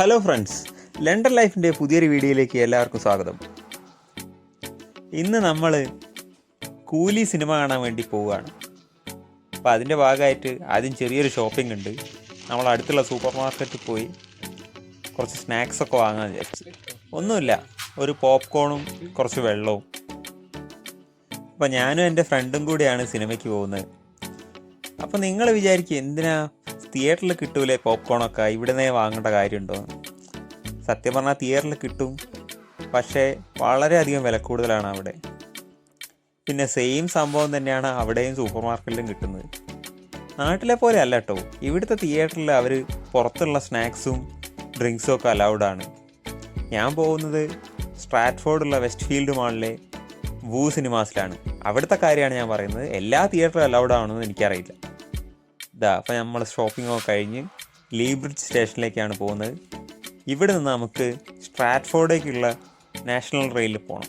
Hello friends London ലൈഫിന്റെ പുതിയൊരു വീഡിയോയിലേക്ക് എല്ലാവർക്കും സ്വാഗതം. ഇന്ന് നമ്മൾ കൂലി സിനിമ കാണാൻ വേണ്ടി പോവുകയാണ്. അപ്പോൾ അതിന്റെ ഭാഗമായിട്ട് ആദ്യം ചെറിയൊരു ഷോപ്പിംഗ് ഉണ്ട്. നമ്മൾ അടുത്തുള്ള സൂപ്പർ മാർക്കറ്റിൽ പോയി കുറച്ച് സ്നാക്സൊക്കെ വാങ്ങാൻ വിചാരിച്ചു. ഒന്നുമില്ല ഒരു പോപ്കോണും കുറച്ച് വെള്ളവും. അപ്പോൾ ഞാനും എന്റെ ഫ്രണ്ടും കൂടിയാണ് സിനിമയ്ക്ക് പോകുന്നത്. അപ്പോൾ നിങ്ങൾ വിചാരിക്കും എന്തിനാ തിയേറ്ററിൽ കിട്ടൂലേ പോപ്കോണൊക്കെ ഇവിടുന്നേ വാങ്ങേണ്ട കാര്യമുണ്ടോ? സത്യം പറഞ്ഞാൽ തിയേറ്ററിൽ കിട്ടും. പക്ഷേ വളരെയധികം വില കൂടുതലാണ് അവിടെ. പിന്നെ സെയിം സംഭവം തന്നെയാണ് അവിടെയും സൂപ്പർ മാർക്കറ്റിലും കിട്ടുന്നത്. നാട്ടിലെ പോലെ അല്ല കേട്ടോ ഇവിടുത്തെ തിയേറ്ററിൽ അവർ പുറത്തുള്ള സ്നാക്സും ഡ്രിങ്ക്സും ഒക്കെ അലൗഡാണ് ഞാൻ പോകുന്നത് സ്ട്രാറ്റ്ഫോർഡുള്ള വെസ്റ്റ് ഫീൽഡ് മാളിലെ വൂ സിനിമാസിലാണ് അവിടുത്തെ കാര്യമാണ് ഞാൻ പറയുന്നത്. എല്ലാ തിയേറ്ററും അലൗഡ് ആണെന്ന് എനിക്കറിയില്ല. ഇതാ അപ്പം നമ്മൾ ഷോപ്പിംഗ് ഒക്കെ കഴിഞ്ഞ് ലീബ്രിഡ്ജ് സ്റ്റേഷനിലേക്കാണ് പോകുന്നത്. ഇവിടെ നിന്ന് നമുക്ക് സ്ട്രാറ്റ്ഫോർഡേക്കുള്ള നാഷണൽ റെയിലിൽ പോകണം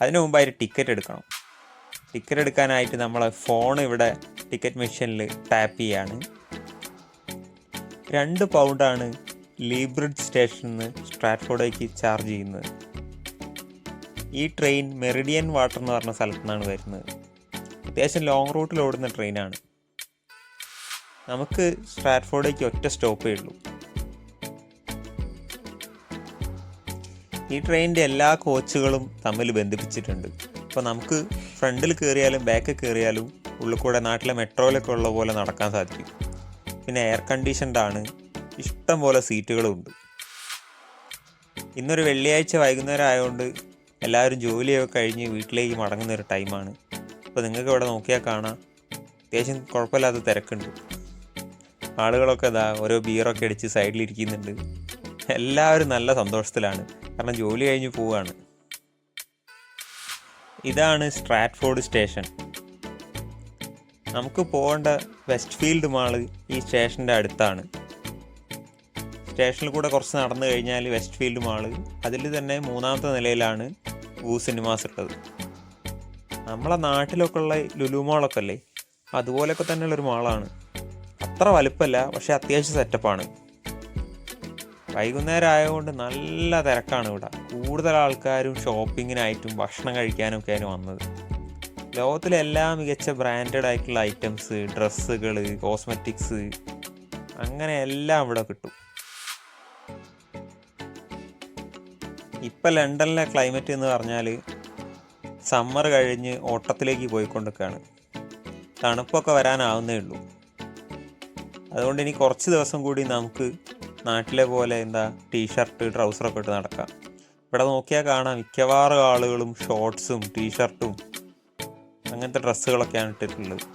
അതിനു അതിന് മുമ്പായിട്ട് ടിക്കറ്റ് എടുക്കണം. ടിക്കറ്റ് എടുക്കാനായിട്ട് നമ്മൾ ഫോൺ ഇവിടെ ടിക്കറ്റ് മെഷീനിൽ ടാപ്പ് ചെയ്യാണ്. രണ്ട് പൗണ്ടാണ് ലീബ്രിഡ്ജ് സ്റ്റേഷനിൽ നിന്ന് സ്ട്രാറ്റ്ഫോർഡേക്ക് ചാർജ് ചെയ്യുന്നത്. ഈ ട്രെയിൻ മെറിഡിയൻ വാട്ടർ എന്ന് പറഞ്ഞ സ്ഥലത്തു നിന്നാണ് വരുന്നത്. അത്യാവശ്യം ലോങ് റൂട്ടിൽ ഓടുന്ന ട്രെയിനാണ് നമുക്ക് സ്ട്രാറ്റ്ഫോർഡേക്ക് ഒറ്റ സ്റ്റോപ്പേ ഉള്ളൂ. ഈ ട്രെയിനിന്റെ എല്ലാ കോച്ചുകളും തമ്മിൽ ബന്ധിപ്പിച്ചിട്ടുണ്ട്. അപ്പോൾ നമുക്ക് ഫ്രണ്ടിൽ കയറിയാലും ബാക്കിൽ കയറിയാലും ഉള്ളിൽ കൂടെ നാട്ടിലെ മെട്രോയിലൊക്കെ ഉള്ള പോലെ നടക്കാൻ സാധിക്കും. പിന്നെ എയർ കണ്ടീഷൻഡ് ആണ്. ഇഷ്ടം പോലെ സീറ്റുകളുണ്ട് ഇന്നൊരു വെള്ളിയാഴ്ച വൈകുന്നേരം ആയതുകൊണ്ട് എല്ലാവരും ജോലിയൊക്കെ കഴിഞ്ഞ് വീട്ടിലേക്ക് മടങ്ങുന്ന ഒരു ടൈമാണ്. അപ്പോൾ നിങ്ങൾക്ക് ഇവിടെ നോക്കിയാൽ കാണാം. അത്യാവശ്യം കുഴപ്പമില്ലാത്ത തിരക്കുണ്ട്. ആളുകളൊക്കെ ഇതാ ഓരോ ബിയറൊക്കെ അടിച്ച് സൈഡിലിരിക്കുന്നുണ്ട്. എല്ലാവരും നല്ല സന്തോഷത്തിലാണ്. കാരണം ജോലി കഴിഞ്ഞ് പോവുകയാണ് ഇതാണ് സ്ട്രാറ്റ്ഫോർഡ് സ്റ്റേഷൻ. നമുക്ക് പോകേണ്ട വെസ്റ്റ് ഫീൽഡ് മാൾ ഈ സ്റ്റേഷന്റെ അടുത്താണ്. സ്റ്റേഷനിൽ കൂടെ കുറച്ച് നടന്നു കഴിഞ്ഞാൽ വെസ്റ്റ് ഫീൽഡ് മാൾ. അതിൽ തന്നെ മൂന്നാമത്തെ നിലയിലാണ് വൂ സിനിമാസ് ഉള്ളത്. നമ്മളെ നാട്ടിലൊക്കെ ഉള്ള ലുലു മാളൊക്കെ അല്ലേ? അതുപോലെയൊക്കെ തന്നെയുള്ളൊരു മാളാണ്. അത്ര വലുപ്പമല്ല പക്ഷെ അത്യാവശ്യം സെറ്റപ്പാണ് വൈകുന്നേരം ആയതുകൊണ്ട് നല്ല തിരക്കാണ് ഇവിടെ. കൂടുതൽ ആൾക്കാരും ഷോപ്പിങ്ങിനായിട്ടും ഭക്ഷണം കഴിക്കാനും ഒക്കെയാണ് വന്നത്. ലോകത്തിലെ എല്ലാ മികച്ച ബ്രാൻഡഡ് ആയിട്ടുള്ള ഐറ്റംസ് ഡ്രസ്സുകൾ കോസ്മെറ്റിക്സ് അങ്ങനെ എല്ലാം ഇവിടെ കിട്ടും. ഇപ്പം ലണ്ടനിലെ ക്ലൈമറ്റ് എന്ന് പറഞ്ഞാൽ സമ്മർ കഴിഞ്ഞ് ഓട്ടത്തിലേക്ക് പോയിക്കൊണ്ടിരിക്കുകയാണ്. തണുപ്പൊക്കെ വരാനാവുന്നേ ഉള്ളൂ. അതുകൊണ്ട് ഇനി കുറച്ച് ദിവസം കൂടി നമുക്ക് നാട്ടിലെ പോലെ എന്താ ടീഷർട്ട് ട്രൗസറൊക്കെ ഇട്ട് നടക്കാം. ഇവിടെ നോക്കിയാൽ കാണാം മിക്കവാറും ആളുകളും ഷോർട്സും ടീഷർട്ടും അങ്ങനത്തെ ഡ്രസ്സുകളൊക്കെയാണ് ഇട്ടിട്ടുള്ളത്.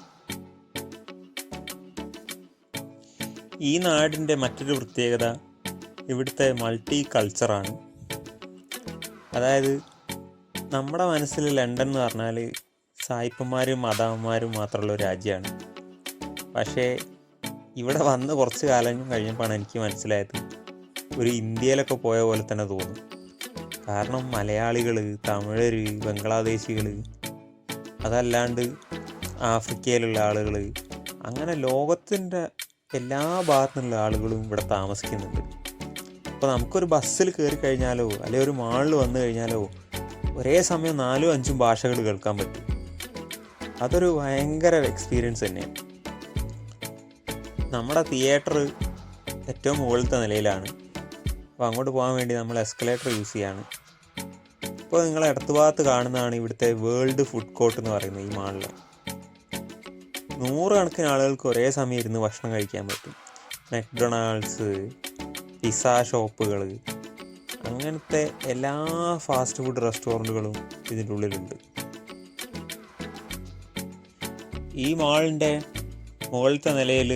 ഈ നാടിന്റെ മറ്റൊരു പ്രത്യേകത ഇവിടുത്തെ മൾട്ടി കൾച്ചറാണ് അതായത് നമ്മുടെ മനസ്സിൽ ലണ്ടൻ എന്ന് പറഞ്ഞാൽ സായിപ്പന്മാരും മദാമ്മമാരും മാത്രമുള്ള രാജ്യമാണ്. പക്ഷേ ഇവിടെ വന്ന് കുറച്ച് കാലം കഴിഞ്ഞപ്പോഴാണ് എനിക്ക് മനസ്സിലായത്. ഒരു ഇന്ത്യയിലൊക്കെ പോയ പോലെ തന്നെ തോന്നും. കാരണം മലയാളികൾ തമിഴർ ബംഗ്ലാദേശികൾ അതല്ലാണ്ട് ആഫ്രിക്കയിലുള്ള ആളുകൾ അങ്ങനെ ലോകത്തിന്റെ എല്ലാ ഭാഗത്തു നിന്നുള്ള ആളുകളും ഇവിടെ താമസിക്കുന്നുണ്ട്. അപ്പോൾ നമുക്കൊരു ബസ്സിൽ കയറി കഴിഞ്ഞാലോ അല്ലെങ്കിൽ ഒരു മാളിൽ വന്നു കഴിഞ്ഞാലോ ഒരേ സമയം നാലും അഞ്ചും ഭാഷകൾ കേൾക്കാൻ പറ്റും. അതൊരു ഭയങ്കര എക്സ്പീരിയൻസ് തന്നെയാണ്. നമ്മുടെ തിയേറ്റർ ഏറ്റവും മുകളിലത്തെ നിലയിലാണ്. അപ്പോൾ അങ്ങോട്ട് പോകാൻ വേണ്ടി നമ്മൾ എസ്കലേറ്റർ യൂസ് ചെയ്യാണ്. ഇപ്പോൾ നിങ്ങൾ ഇടത്ത് ഭാഗത്ത് കാണുന്നതാണ് ഇവിടുത്തെ വേൾഡ് ഫുഡ് കോർട്ട് എന്ന് പറയുന്നത് ഈ മാളിൽ നൂറുകണക്കിന് ആളുകൾക്ക് ഒരേ സമയം ഇരുന്ന് ഭക്ഷണം കഴിക്കാൻ പറ്റും. മെക്ഡൊണാൾഡ്സ് പിസ ഷോപ്പുകൾ അങ്ങനത്തെ എല്ലാ ഫാസ്റ്റ് ഫുഡ് റെസ്റ്റോറന്റുകളും ഇതിന്റെ ഉള്ളിലുണ്ട്. ഈ മാളിന്റെ മുകളിലത്തെ നിലയിൽ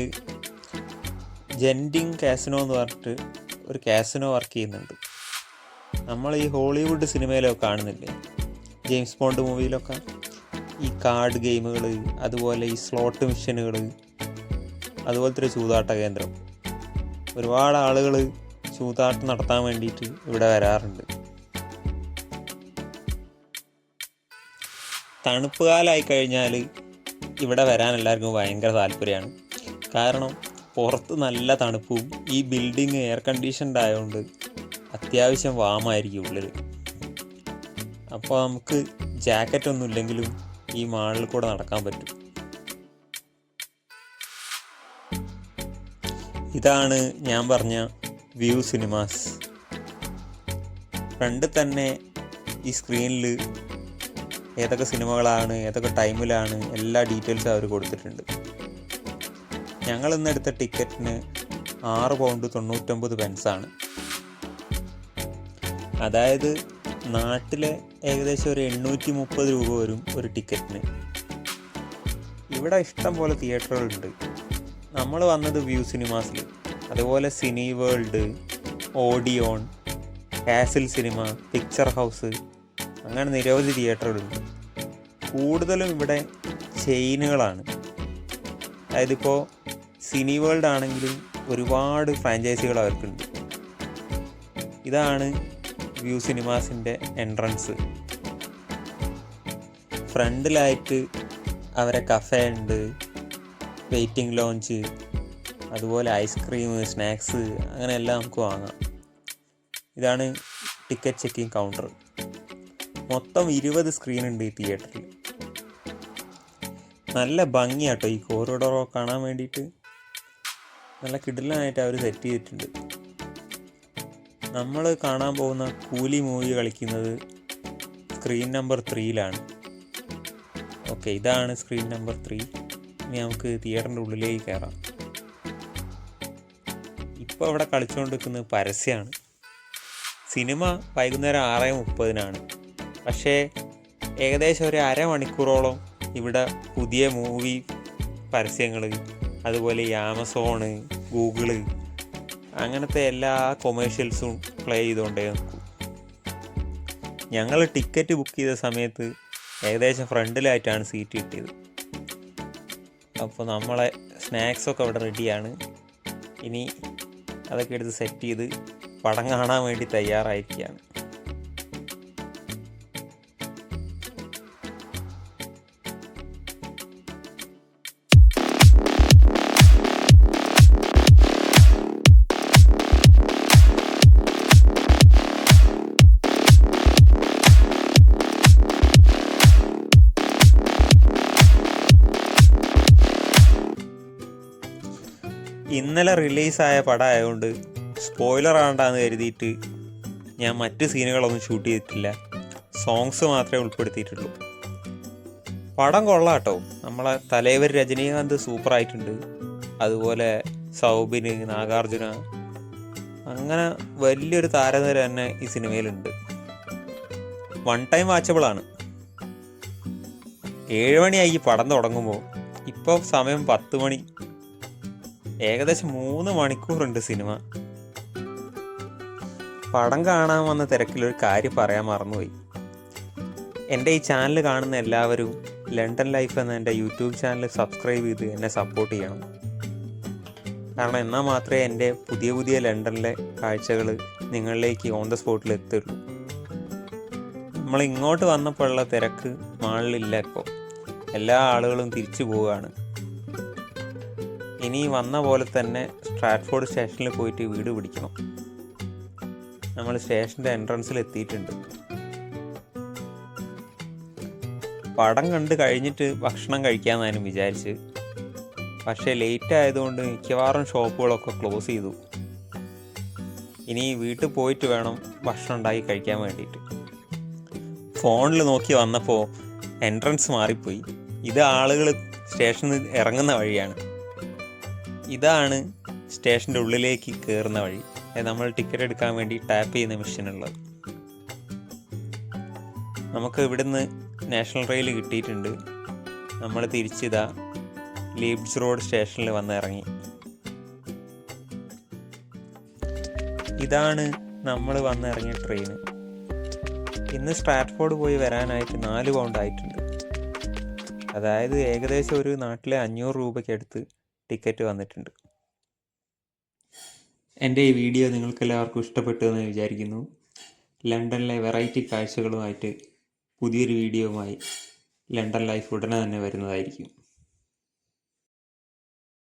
ജെൻഡിങ് കാസിനോ എന്ന് പറഞ്ഞിട്ട് ഒരു കാസിനോ വർക്ക് ചെയ്യുന്നുണ്ട്. നമ്മൾ ഈ ഹോളിവുഡ് സിനിമയിലൊക്കെ കാണുന്നില്ലേ? ജെയിംസ് ബോണ്ട് മൂവിയിലൊക്കെ? ഈ കാർഡ് ഗെയിമുകൾ അതുപോലെ ഈ സ്ലോട്ട് മിഷനുകൾ അതുപോലത്തെ ഒരു ചൂതാട്ട കേന്ദ്രം. ഒരുപാട് ആളുകൾ ചൂതാട്ടം നടത്താൻ വേണ്ടിയിട്ട് ഇവിടെ വരാറുണ്ട്. തണുപ്പ് കാലമായി കഴിഞ്ഞാൽ ഇവിടെ വരാൻ എല്ലാവർക്കും ഭയങ്കര താല്പര്യമാണ്. കാരണം പുറത്ത് നല്ല തണുപ്പും ഈ ബിൽഡിങ് എയർ കണ്ടീഷൻഡ് ആയതുകൊണ്ട് അത്യാവശ്യം വാമായിരിക്കും ഉള്ളിൽ അപ്പോൾ നമുക്ക് ജാക്കറ്റ് ഒന്നും ഇല്ലെങ്കിലും ഈ മാളിൽ കൂടെ നടക്കാൻ പറ്റും. ഇതാണ് ഞാൻ പറഞ്ഞ വ്യൂ സിനിമാസ്. ഫ്രണ്ട് തന്നെ ഈ സ്ക്രീനിൽ ഏതൊക്കെ സിനിമകളാണ് ഏതൊക്കെ ടൈമിലാണ് എല്ലാ ഡീറ്റെയിൽസും അവർ കൊടുത്തിട്ടുണ്ട്. ഞങ്ങൾ ഇന്ന് എടുത്ത ടിക്കറ്റിന് ആറ് പൗണ്ട് തൊണ്ണൂറ്റൊമ്പത് പെൻസാണ് അതായത് നാട്ടിലെ ഏകദേശം ഒരു എണ്ണൂറ്റി മുപ്പത് രൂപ വരും ഒരു ടിക്കറ്റിന്. ഇവിടെ ഇഷ്ടം പോലെ തിയേറ്ററുകളുണ്ട്. നമ്മൾ വന്നത് വ്യൂ സിനിമാസിൽ അതുപോലെ cine world Odeon castle cinema picture house അങ്ങനെ നിരവധി തിയേറ്ററുകളുണ്ട്. കൂടുതലും ഇവിടെ ചെയിനുകളാണ്. അതായത് ഇപ്പോൾ സിനി വേൾഡ് ആണെങ്കിലും ഒരുപാട് ഫ്രാഞ്ചൈസികൾ അവർക്കുണ്ട്. ഇതാണ് വ്യൂ സിനിമാസിന്റെ എൻട്രൻസ് ഫ്രണ്ടിലായിട്ട് അവരെ കഫേ ഉണ്ട് വെയിറ്റിംഗ് ലോഞ്ച് അതുപോലെ ഐസ്ക്രീം സ്നാക്സ് അങ്ങനെ എല്ലാം നമുക്ക് വാങ്ങാം. ഇതാണ് ടിക്കറ്റ് ചെക്കിംഗ് കൗണ്ടർ മൊത്തം ഇരുപത് സ്ക്രീൻ ഉണ്ട് ഈ തിയേറ്ററിൽ നല്ല ഭംഗിയാട്ടോ ഈ കോറിഡോറോ കാണാൻ വേണ്ടിയിട്ട്. നല്ല കിടിലനായിട്ട് അവർ സെറ്റ് ചെയ്തിട്ടുണ്ട്. നമ്മൾ കാണാൻ പോകുന്ന കൂലി മൂവി കളിക്കുന്നത് സ്ക്രീൻ നമ്പർ ത്രീയിലാണ് ഓക്കെ ഇതാണ് സ്ക്രീൻ നമ്പർ ത്രീ ഇനി നമുക്ക് തിയേറ്ററിന്റെ ഉള്ളിലേക്ക് കയറാം ഇപ്പോൾ ഇവിടെ കളിച്ചുകൊണ്ടിരിക്കുന്നത് പരസ്യമാണ് സിനിമ വൈകുന്നേരം ആറ് മുപ്പതിനാണ്. പക്ഷേ ഏകദേശം ഒരു അരമണിക്കൂറോളം ഇവിടെ പുതിയ മൂവി പരസ്യങ്ങൾ അതുപോലെ ആമസോണ് ഗൂഗിൾ അങ്ങനത്തെ എല്ലാ കൊമേഴ്ഷ്യൽസും പ്ലേ ചെയ്തുകൊണ്ടേ ഞങ്ങൾ ടിക്കറ്റ് ബുക്ക് ചെയ്ത സമയത്ത് ഏകദേശം ഫ്രണ്ടിലായിട്ടാണ് സീറ്റ് കിട്ടിയത്. അപ്പോൾ നമ്മളെ സ്നാക്സൊക്കെ അവിടെ റെഡിയാണ് ഇനി അതൊക്കെ എടുത്ത് സെറ്റ് ചെയ്ത് പടം കാണാൻ വേണ്ടി തയ്യാറായിരിക്കുകയാണ്. ഇന്നലെ റിലീസായ പടം ആയതുകൊണ്ട് സ്പോയിലർ ആണ്ടാന്ന് കരുതിയിട്ട് ഞാൻ മറ്റ് സീനുകളൊന്നും ഷൂട്ട് ചെയ്തിട്ടില്ല. സോങ്സ് മാത്രമേ ഉൾപ്പെടുത്തിയിട്ടുള്ളൂ. പടം കൊള്ളാട്ടോ. നമ്മളെ തലൈവർ രജനീകാന്ത് സൂപ്പറായിട്ടുണ്ട്. അതുപോലെ സൗബിന് നാഗാർജുന. അങ്ങനെ വലിയൊരു താരനിര തന്നെ ഈ സിനിമയിലുണ്ട്. വൺ ടൈം വാച്ചബിളാണ് ഏഴ് മണിയായി പടം തുടങ്ങുമ്പോൾ ഇപ്പോൾ സമയം പത്ത് മണി. ഏകദേശം മൂന്ന് മണിക്കൂറുണ്ട് സിനിമ. പടം കാണാൻ വന്ന തിരക്കിലൊരു കാര്യം പറയാൻ മറന്നുപോയി. എന്റെ ഈ ചാനൽ കാണുന്ന എല്ലാവരും ലണ്ടൻ ലൈഫ് എന്ന എന്റെ യൂട്യൂബ് ചാനൽ സബ്സ്ക്രൈബ് ചെയ്ത് എന്നെ സപ്പോർട്ട് ചെയ്യണം. കാരണം എന്നാൽ മാത്രമേ എന്റെ പുതിയ പുതിയ ലണ്ടനിലെ കാഴ്ചകൾ നിങ്ങളിലേക്ക് ഓൺ ദ സ്പോട്ടിൽ എത്തുള്ളൂ. നമ്മൾ ഇങ്ങോട്ട് വന്നപ്പോഴുള്ള തിരക്ക് മാളിലില്ല ഇപ്പോൾ. എല്ലാ ആളുകളും തിരിച്ചു പോവുകയാണ്. ഇനി വന്ന പോലെ തന്നെ സ്ട്രാറ്റ്ഫോർഡ് സ്റ്റേഷനിൽ പോയിട്ട് വീട് പിടിക്കണം. നമ്മൾ സ്റ്റേഷന്റെ എൻട്രൻസിൽ എത്തിയിട്ടുണ്ട്. പടം കണ്ട് കഴിഞ്ഞിട്ട് ഭക്ഷണം കഴിക്കാമെന്നായിരുന്നു വിചാരിച്ച്. പക്ഷേ ലേറ്റ് ആയതുകൊണ്ട് മിക്കവാറും ഷോപ്പുകളൊക്കെ ക്ലോസ് ചെയ്തു. ഇനി വീട്ടിൽ പോയിട്ട് വേണം ഭക്ഷണം ഉണ്ടാക്കി കഴിക്കാൻ വേണ്ടിയിട്ട്. ഫോണിൽ നോക്കി വന്നപ്പോൾ എൻട്രൻസ് മാറിപ്പോയി. ഇത് ആളുകൾ സ്റ്റേഷനിൽ ഇറങ്ങുന്ന വഴിയാണ്. ഇതാണ് സ്റ്റേഷന്റെ ഉള്ളിലേക്ക് കയറുന്ന വഴി. നമ്മൾ ടിക്കറ്റ് എടുക്കാൻ വേണ്ടി ടാപ്പ് ചെയ്യുന്ന മെഷീനുള്ളത് നമുക്ക് ഇവിടുന്ന് നാഷണൽ റെയിൽ കിട്ടിയിട്ടുണ്ട്. നമ്മൾ തിരിച്ചിതാ ലീബ്സ് റോഡ് സ്റ്റേഷനിൽ വന്ന് ഇറങ്ങി. ഇതാണ് നമ്മൾ വന്നിറങ്ങിയ ട്രെയിൻ ഇന്ന് സ്ട്രാറ്റ്ഫോർഡ് പോയി വരാനായിട്ട് നാല് പൗണ്ട് ആയിട്ടുണ്ട്. അതായത് ഏകദേശം ഒരു നാട്ടിലെ അഞ്ഞൂറ് രൂപയ്ക്ക് അടുത്ത് ടിക്കറ്റ് വന്നിട്ടുണ്ട്. എന്റെ ഈ വീഡിയോ നിങ്ങൾക്ക് എല്ലാവർക്കും ഇഷ്ടപ്പെട്ടു എന്ന് വിചാരിക്കുന്നു. ലണ്ടനിലെ വെറൈറ്റി കാഴ്ചകളുമായിട്ട് പുതിയൊരു വീഡിയോവുമായി ലണ്ടൻ ലൈഫ് ഉടനെ തന്നെ വരുന്നതായിരിക്കും.